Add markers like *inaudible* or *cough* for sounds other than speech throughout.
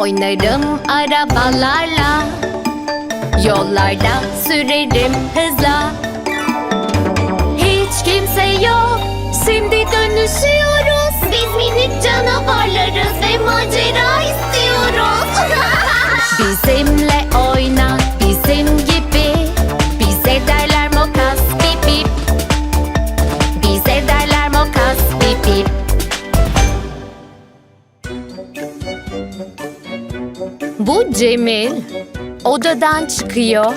Oynarım arabalarla. Yollarda sürerim hızla. Hiç kimse yok. Şimdi dönüşüyoruz. Biz minik canavarlarız Ve macera Cemil. Odadan çıkıyor.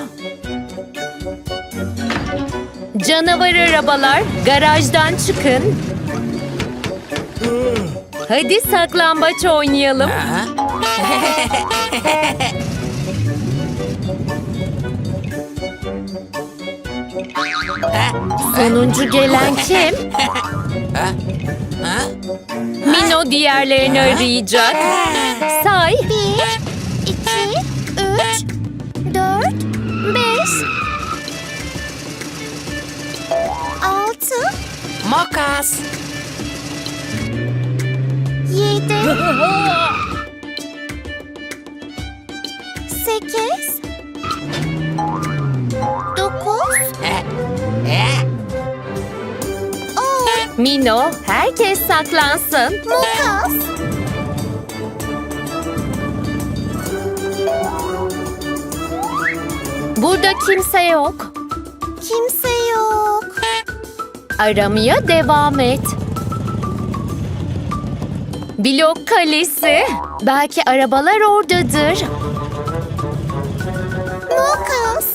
Canavar arabalar, garajdan çıkın. Hadi saklambaç oynayalım. Sonuncu gelen kim? Mino diğerlerini arayacak. Say. Bir, beş, altı, Mokas. yedi, *laughs* sekiz, dokuz, on, Mino, herkes saklansın. mokas, Burada kimse yok. kimse yok. Aramaya devam et. Blok kalesi. Belki arabalar oradadır. Mokas,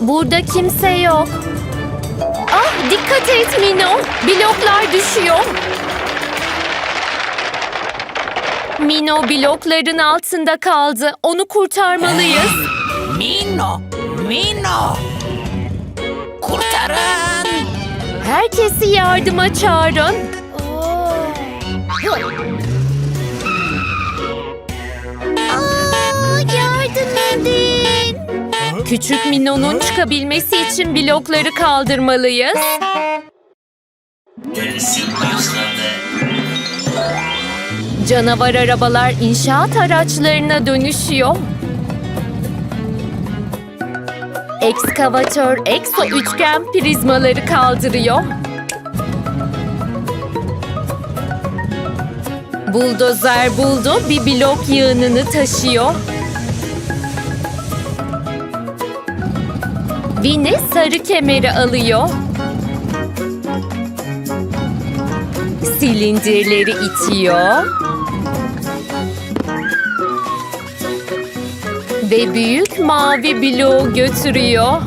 Burada kimse yok. Ah dikkat et Mino. Bloklar düşüyor. Mino blokların altında kaldı. Onu kurtarmalıyız. Mino. Mino. Kurtarın. Herkesi yardıma çağırın. Aa, yardım edin. Küçük Mino'nun çıkabilmesi için blokları kaldırmalıyız. Dönüşüm başladı. Canavar arabalar inşaat araçlarına dönüşüyor. Ekskavatör ekso üçgen prizmaları kaldırıyor. Buldozer buldu bir blok yığınını taşıyor. Vini sarı kemeri alıyor. Silindirleri itiyor. Ve büyük mavi bloğu götürüyor.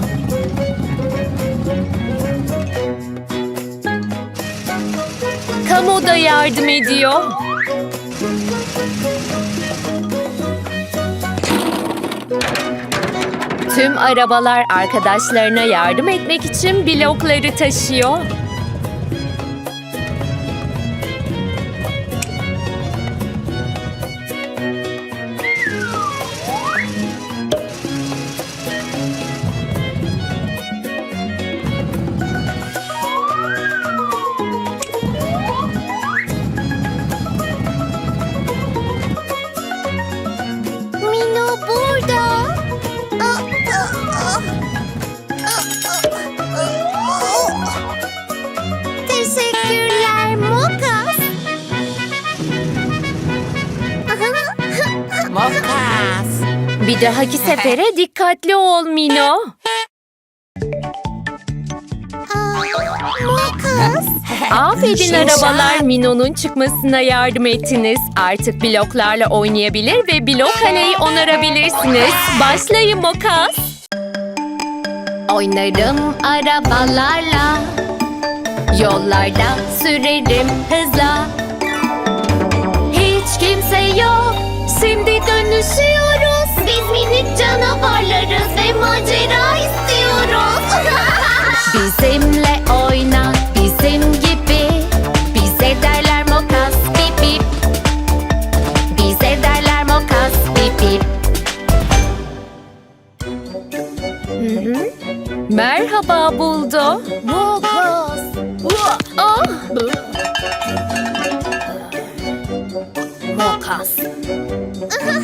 Kamu da yardım ediyor. Tüm arabalar arkadaşlarına yardım etmek için blokları taşıyor. Bir dahaki sefere dikkatli ol Mino. Şuşa. arabalar Mino'nun çıkmasına yardım ettiniz. Artık bloklarla oynayabilir ve blok kaleyi onarabilirsiniz. Başlayın Mokas. Oynarım arabalarla Yollarda sürerim hızla Hiç kimse yok Şimdi minik canavarlarız ve macera istiyoruz. *laughs* Bizimle oyna bizim gibi Bize derler mokas bip bip Bize derler mokas bip bip Hı hı. Merhaba Buldo. Mokas. Ah! Mokas. *laughs*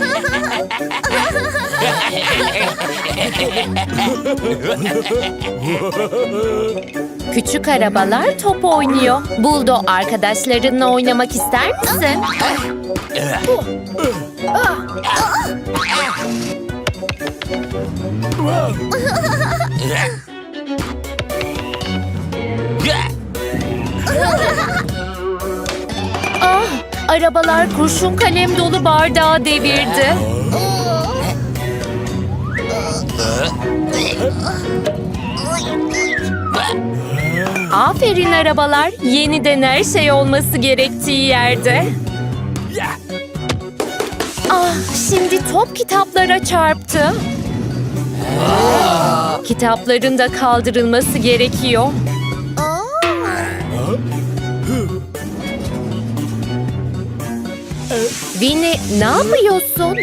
Küçük arabalar top oynuyor. Buldo arkadaşlarınla oynamak ister misin? Ah, arabalar kurşun kalem dolu bardağı devirdi. Aferin arabalar. Yeniden her şey olması gerektiği yerde. Ah, şimdi top kitaplara çarptı. Kitapların da kaldırılması gerekiyor. Vini, ne yapıyorsun?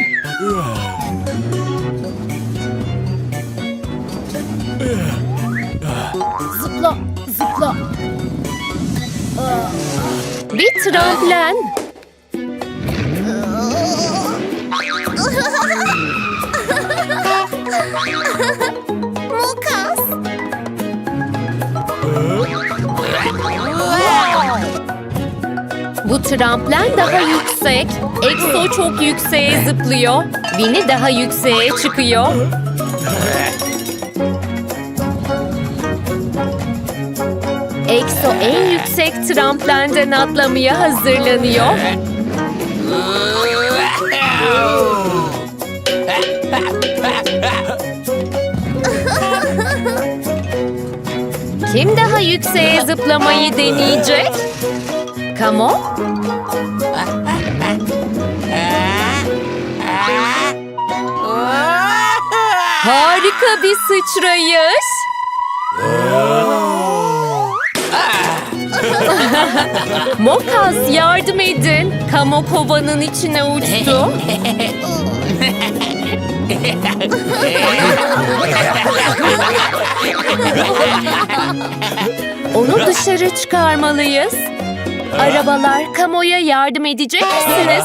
Zıpla, zıpla. Bir tramplen. Mokas. Bu tramplen daha yüksek. Exo çok yükseğe zıplıyor. Vini daha yükseğe çıkıyor. Exo en yüksek tramplenden atlamaya hazırlanıyor. Kim daha yükseğe zıplamayı deneyecek? Kamo? Harika bir sıçrayış. *laughs* Mokas yardım edin. Kamo kovanın içine uçtu. *laughs* Onu dışarı çıkarmalıyız. Arabalar kamoya yardım edecek misiniz?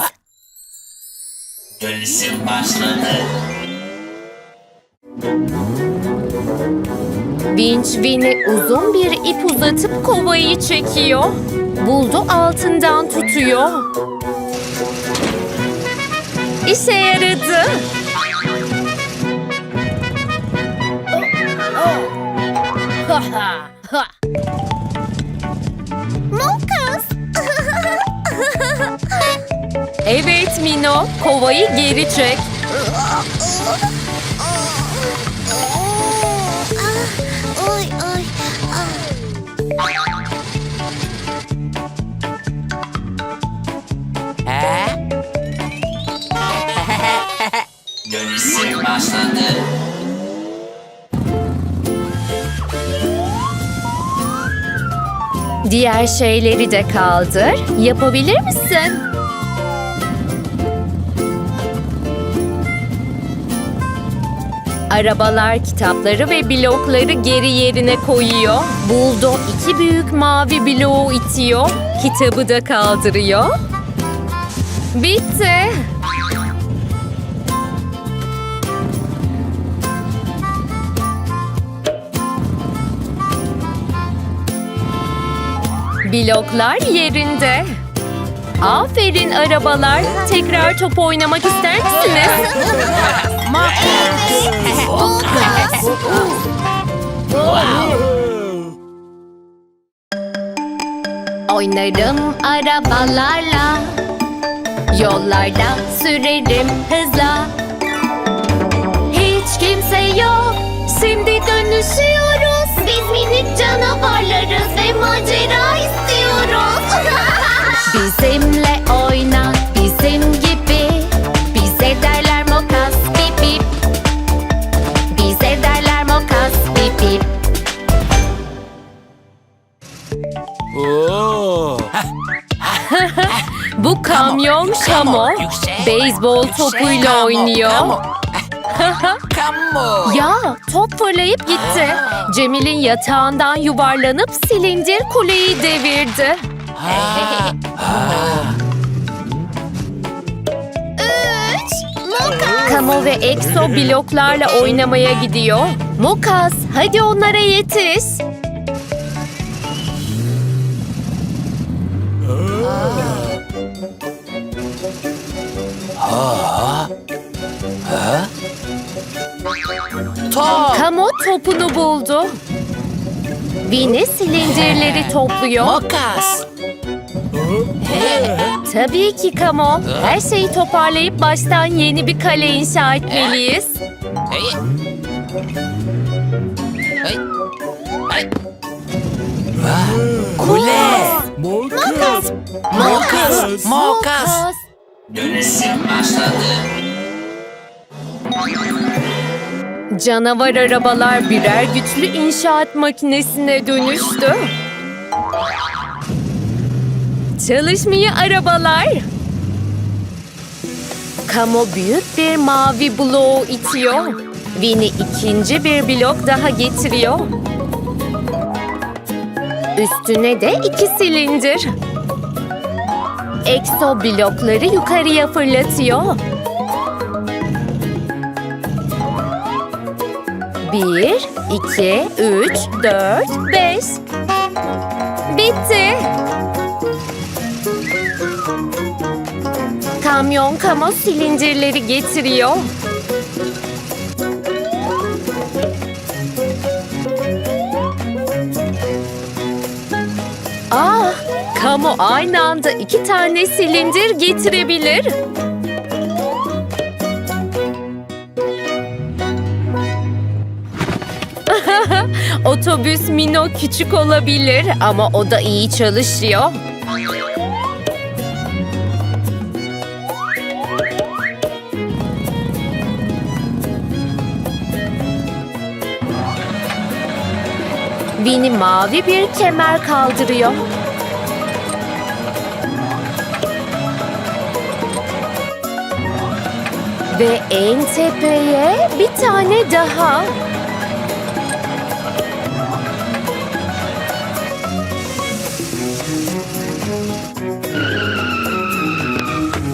Dönüşüm başladı. Vinç Vin'i uzun bir ip uzatıp kovayı çekiyor. Buldu altından tutuyor. İşe yaradı. Mokas. Evet Mino, kovayı geri çek. *laughs* *laughs* Ah. Ah. Dönüşüm başladı. Diğer şeyleri de kaldır. Yapabilir misin? Arabalar kitapları ve blokları geri yerine koyuyor. Buldo iki büyük mavi bloğu itiyor. Kitabı da kaldırıyor. Bitti. Bloklar yerinde. Aferin arabalar. Tekrar top oynamak ister misiniz? Oynarım arabalarla. Yollarda sürerim hızla. Hiç kimse yok. Şimdi dönüşüyoruz. Biz minik canavarlarız ve macera oynuyor Şamo. Beyzbol topuyla oynuyor. ya top fırlayıp gitti. Cemil'in yatağından yuvarlanıp silindir kuleyi devirdi. Üç. Mokas. Kamo ve Exo bloklarla oynamaya gidiyor. Mokas hadi onlara yetiş. Top. Kamo topunu buldu. Vini silindirleri topluyor. Makas. Tabii ki Kamo. Her şeyi toparlayıp baştan yeni bir kale inşa etmeliyiz. Kule. Mokas. Mokas. Mokas. Dönüşüm başladı. Canavar arabalar birer güçlü inşaat makinesine dönüştü. Çalışmıyor arabalar. Kamo büyük bir mavi bloğu itiyor. Vini ikinci bir blok daha getiriyor. Üstüne de iki silindir. Exo blokları yukarıya fırlatıyor. Bir, iki, üç, dört, beş. Bitti. Kamyon kamo silindirleri getiriyor. Ah, Kamo aynı anda iki tane silindir getirebilir. *laughs* Otobüs Mino küçük olabilir ama o da iyi çalışıyor. Vini mavi bir kemer kaldırıyor. Ve en tepeye bir tane daha.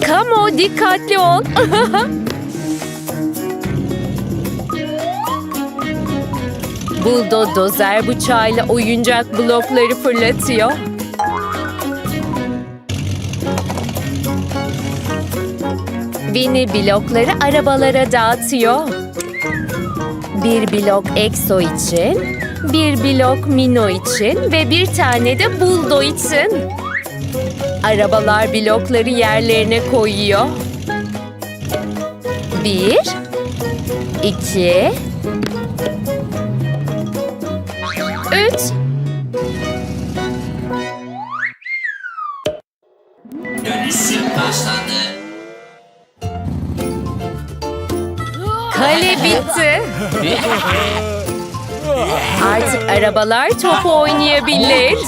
Kamo dikkatli ol. *laughs* Buldo dozer bıçağıyla oyuncak blokları fırlatıyor. Vini blokları arabalara dağıtıyor. Bir blok Exo için, bir blok Mino için ve bir tane de Buldo için. Arabalar blokları yerlerine koyuyor. Bir, iki, üç. Artık arabalar top oynayabilir.